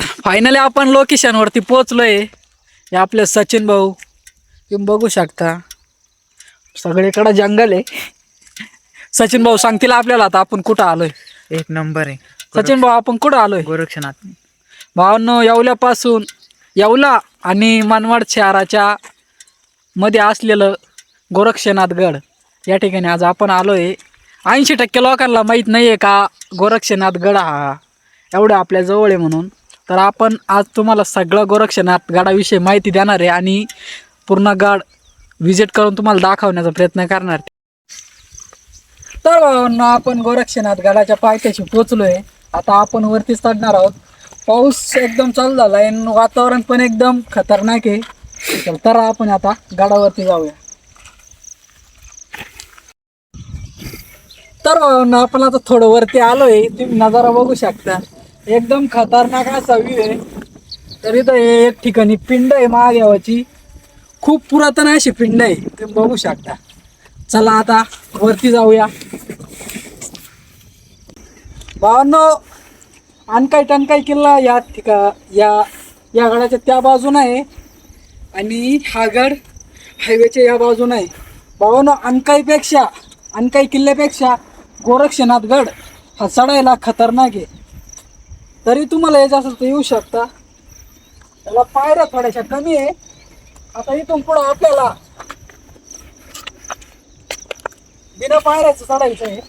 Finally आपण location वरती पोहोचलोय. हे आपले सचिन भाऊ. तुम्ही बघू शकता. सगळीकडे जंगल आहे. सचिन भाऊ सांगतील आपल्याला आता आपण कुठं आलोय. एक नंबर आहे. सचिन भाऊ आपण कुठं आलोय? गोरक्षनाथ भावांनो येवल्यापासून येवला आणि मनमाड शहराच्या मध्ये असलेलं गोरक्षनाथ गड. या ठिकाणी आज आपण आलो आहे ऐंशी टक्के लोकांना माहीत नाही आहे का गोरक्षनाथ गड हा एवढं आपल्या जवळ आहे म्हणून. तर आपण आज तुम्हाला सगळं गोरक्षनाथ गडाविषयी माहिती देणार आहे आणि पूर्ण गड व्हिजिट करून तुम्हाला दाखवण्याचा प्रयत्न करणार आहे. तर आपण गोरक्षनाथ गडाच्या पायथ्याशी पोचलो आहे आता आपण वरती चढणार आहोत. पाऊस एकदम चालू झाला आहे वातावरण पण एकदम खतरनाक आहे. तर- तर आपण आता गडावरती जाऊया. तर आपण आता थोडं वरती आलोय. तुम्ही नजारा बघू शकता. एकदम खतरनाक असा व्ह्यू आहे. तर हे एक ठिकाणी पिंड आहे महादेवाची. खूप पुरातन अशी पिंड आहे. तुम्ही बघू शकता. चला आता वरती जाऊया. भावांनो आणकाय टनकाई किल्ला या ठिका या या गडाच्या त्या बाजून आहे. आणि हा गड हायवेच्या या बाजून आहे. भावांनो अनकाईपेक्षा अनकाई किल्ल्यापेक्षा गोरक्षनाथ गड हा चढायला खतरनाक आहे. तरी तुम्हाला यायचं असेल तर येऊ शकता. त्याला पायऱ्या थोड्याशा कमी आहे. आता इथून पुढं आपल्याला बिना पायऱ्याचं चढायचं आहे.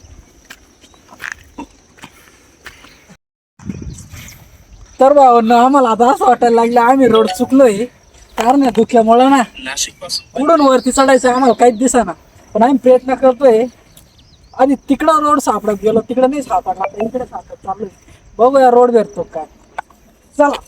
तर बाबा आम्हाला आता असं वाटायला लागलं आम्ही रोड चुकलोय. कारण या धुक्यामुळं ना उडून वरती चढायचं आम्हाला काहीच दिसेना. पण आम्ही प्रयत्न करतोय. आणि तिकडं रोड सापडत गेलो तिकडं नाही सापडला इकडे सापडत चाललोय. बघूया रोड भेटतो काय चला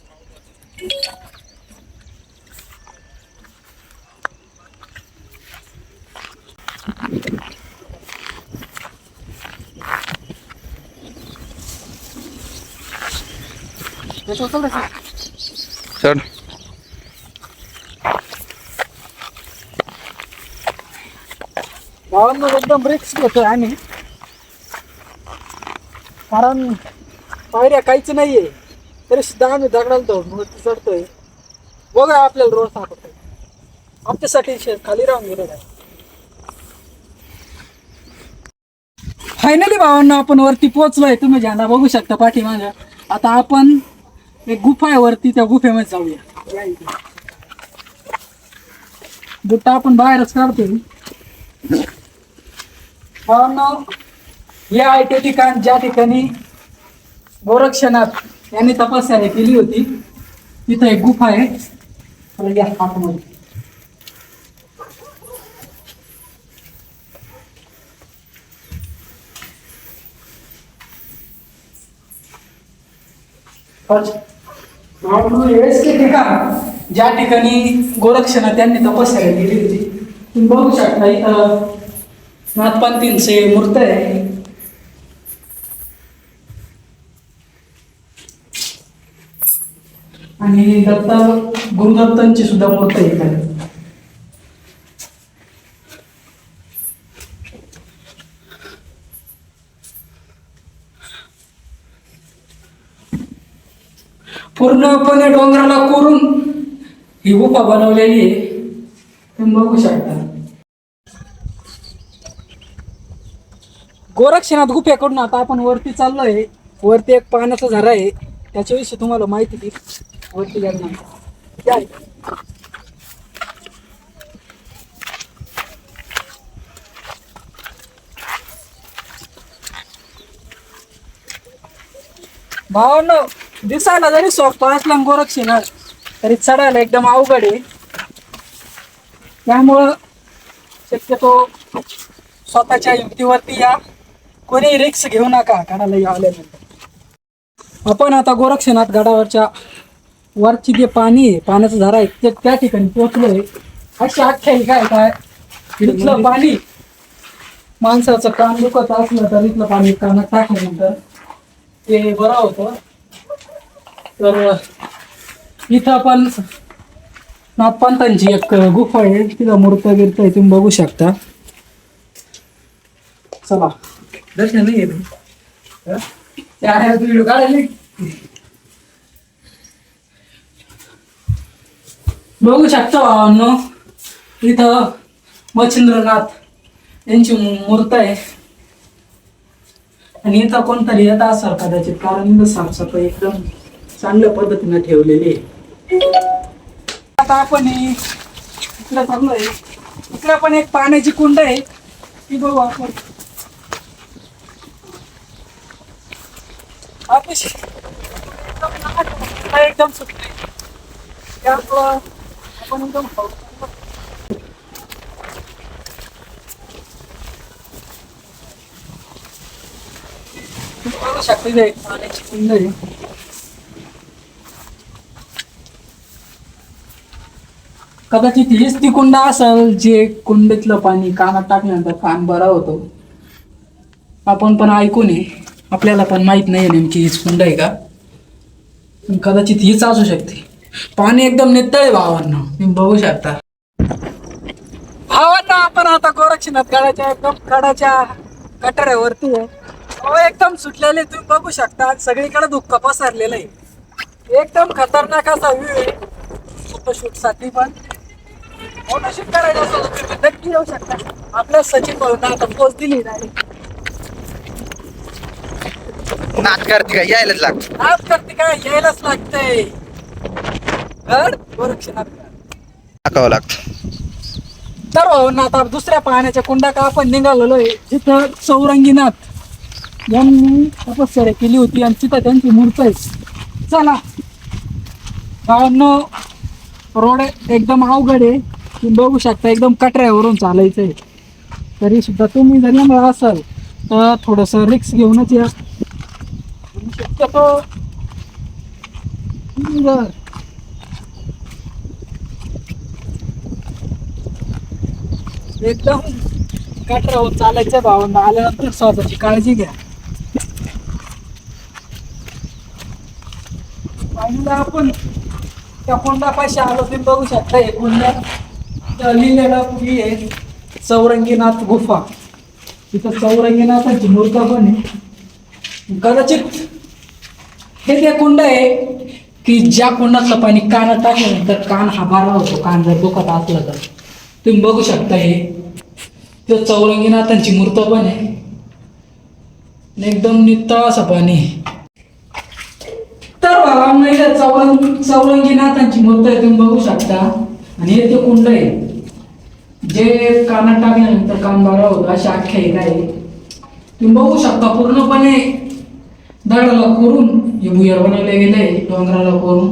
याच्यावर चढायचं. चढ भावांना एकदम रिक्स घेतोय आम्ही कारण पायऱ्या काहीच नाहीये. तरी सुद्धा आम्ही दगडाला धरून चढतोय. बघा आपल्याला रोड सापडतोय. आमच्यासाठी खाली राहून गेलेला आहे. फायनली भावांना आपण वरती पोहोचलोय. तुम्ही झेंडा बघू शकता पाठीमागं. आता आपण एक गुफा आहे वरती त्या गुफेमध्ये जाऊया. गुट्टा बुट्टा आपण बाहेरच काढतोय. भावांना या आहे ते ठिकाण ज्या ठिकाणी गोरक्षनाथ यांनी तपासणी केली होती. तिथं एक गुफा आहे. या आतमध्ये. ठिकाण. ज्या ठिकाणी गोरक्षनाथ त्यांनी तपस्या केली होती. तुम्ही बघू शकता इथं नाथपंथींचे मूर्त आहे. आणि दत्ता गुरुदत्तांची सुद्धा मूर्त आहे. पूर्णपणे डोंगराला कोरून ही गुफा बनवलेली आहे. तुम्ही बघू शकता. गोरक्षनाथ गुफेकडून आता आपण वरती चाललोय. वरती एक पाण्याचा झरा आहे. त्याच्याविषयी तुम्हाला माहिती देईल वरती भावांनो दिसायला जरी सोपा असला ना तरी चढायला एकदम अवघड आहे. त्यामुळं शक्यतो स्वतःच्या युक्तीवरती या. कोणी रिक्स घेऊ नका गडाला यावल्यानंतर आपण आता गोरक्षनाथ गडावरच्या वरची जे पाणी आहे पाण्याचा झरा आहे ते त्या ठिकाणी पोहोचलोय. अशी आख्यायिका आहे काय? इथलं पाणी माणसाचं कान दुखत असलं तर इथलं पाणी कानात टाकल्यानंतर ते बरं होतं. तर इथं आपण नाथपंतांची एक गुफा आहे तिथं मूर्त गिरत आहे तुम्ही बघू शकता. चला. दर्शन नाही व्हिडिओ काढायला. बघू शकता भावांनो इथं मच्छिंद्रनाथ यांची मूर्त आहे. आणि इथं कोणतरी येत असेल कदाचित कारण इथं साफसफाई एकदम चांगल्या पद्धतीने ठेवलेली आहे. आता आपण हे इकडे आहे इकडे पण एक पाण्याची कुंड आहे. ती बघू आपण. अतिशय एकदम सुटते त्यामुळं आपण एकदम बघू पाण्याची कुंड आहे कदाचित हीच ती कुंड असेल जे कुंडीतलं पाणी कानात टाकल्यानंतर कान बरा होतो. आपण पण ऐकून आहे आपल्याला पण माहीत नाही नेमकी हीच कुंड आहे का? कदाचित हीच असू शकते. पाणी एकदम नितळ आहे भावांना. तुम्ही बघू शकता. भावांना आपण आता गोरक्षनाथ गडाच्या एकदम गडाच्या कटाऱ्यावरती आहे. एकदम सुटलेले तुम्ही बघू शकता. सगळीकडे दुःख पसरलेलं आहे. एकदम खतरनाक असा व्ह्यू आहे. फोटोशूटसाठी पण. फोटोशूट करायचं असेल तर तुम्ही नक्की येऊ शकता. आपल्या सचिन भाऊंना आता पोच दिली नाही नाच करते का? यायलाच लागत. आज करते काय यायलाच लागतंय. टाकावं लागतं. तर भाऊंना आता दुसऱ्या पाण्याच्या कुंडाका आपण निघालेलो आहे. जिथं चौरंगीनाथ यांनी तपश्चर्या केली होती आणि तिथं त्यांची मूर्त आहे. चला. भावांनो रोड एकदम अवघड आहे. तुम्ही बघू शकता एकदम कटऱ्यावरून चालायचं आहे तरी सुद्धा तुम्ही जर येणार असाल तर थोडंसं रिक्स घेऊनच या. आणि शक्यतो तुम्ही जर एकदम कटरावर चालायचं भावांना आल्यानंतर स्वतःची काळजी घ्या. आणि आपण त्या कोंडापाशी आलो तुम्ही बघू शकता हे कोंडा इथं लिहिलेलं पुढे आहे चौरंगीनाथ गुफा. तिथं चौरंगीनाथाची मूर्त पण आहे. कदाचित हे ते कुंड आहे की ज्या कुंडातलं पाणी कानात टाकल्यानंतर कान हा बारा होतो कान जर दुखत असलं तर. तुम्ही बघू शकता हे. ते चौरंगीनाथांची मूर्त पण आहे. एकदम नितळ असा पाणी तर भावांनो इथे चौरंग चौरंगीनाथांची मूर्त आहे तुम्ही बघू शकता. आणि हे ते कुंड आहे. जे कानात टाकल्यानंतर कान बारा होतो अशी आख्यायिका आहे. तुम्ही बघू शकता पूर्णपणे दडाला कोरून हे भुयार बनवले गेले डोंगराला कोरून.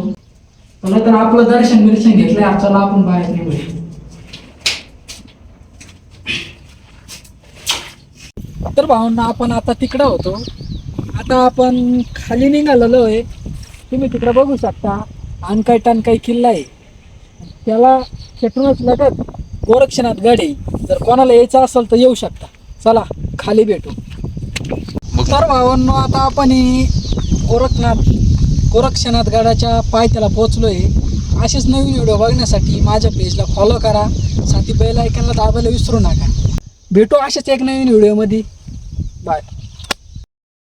मला तर आपलं दर्शन बिर्शन घेतलंय आपल्याला आपण बाहेर निघूया. तर भावना आपण आता तिकडं होतो. आता आपण खाली निघालेलो आहे. तुम्ही तिकडं बघू शकता. आणकाय टणकाय किल्ला आहे. त्याला खेटूनच लगत गोरक्षनाथ गड आहे. जर कोणाला यायचं असेल तर येऊ शकता. चला खाली भेटू. तर भावांनो आता आपण गोरखनाथ गोरक्षनाथ गडाच्या पायथ्याला पोहोचलो आहे असेच नवीन व्हिडिओ बघण्यासाठी माझ्या पेजला फॉलो करा. साथी बेल ऐकायला दाबायला विसरू नका. भेटू असेच एक नवीन व्हिडिओमध्ये. ಬಾಯ್